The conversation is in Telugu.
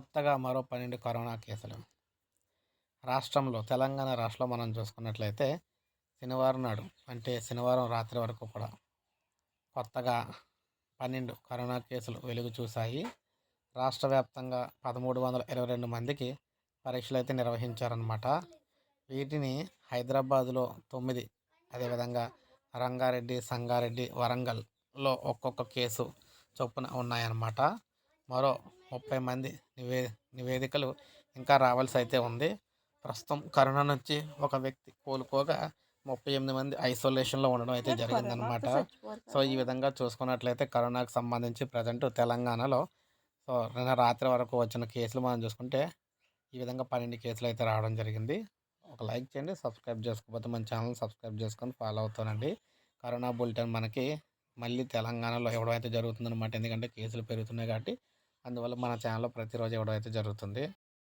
కొత్తగా మరో పన్నెండు కరోనా కేసులు. రాష్ట్రంలో తెలంగాణ రాష్ట్రంలో మనం చూసుకున్నట్లయితే శనివారం నాడు అంటే శనివారం రాత్రి వరకు కూడా కొత్తగా పన్నెండు కరోనా కేసులు వెలుగు చూశాయి. రాష్ట్ర వ్యాప్తంగా పదమూడు వందల ఇరవై రెండు మందికి పరీక్షలు అయితే నిర్వహించారనమాట వీటిని హైదరాబాదులో తొమ్మిది అదేవిధంగా రంగారెడ్డి సంగారెడ్డి వరంగల్లో ఒక్కొక్క కేసు చొప్పున ఉన్నాయన్నమాట. మరో ముప్పై మంది నివే నివేదికలు ఇంకా రావాల్సి అయితే ఉంది. ప్రస్తుతం కరోనా నుంచి ఒక వ్యక్తి కోలుకోగా ముప్పై ఎనిమిది మంది ఐసోలేషన్లో ఉండడం అయితే జరిగిందనమాట సో ఈ విధంగా చూసుకున్నట్లయితే కరోనాకు సంబంధించి ప్రజెంట్ తెలంగాణలో సో నిన్న రాత్రి వరకు వచ్చిన కేసులు మనం చూసుకుంటే ఈ విధంగా పన్నెండు కేసులు అయితే రావడం జరిగింది. ఒక లైక్ చేయండి సబ్స్క్రైబ్ చేసుకోకపోతే మన ఛానల్ సబ్స్క్రైబ్ చేసుకొని ఫాలో అవుతానండి కరోనా బులెటిన్ మనకి మళ్ళీ తెలంగాణలో ఇవ్వడం అయితే జరుగుతుందన్నమాట. ఎందుకంటే కేసులు పెరుగుతున్నాయి కాబట్టి అందువల్ల మన ఛానల్లో ప్రతిరోజు ఇవ్వడం అయితే జరుగుతుంది.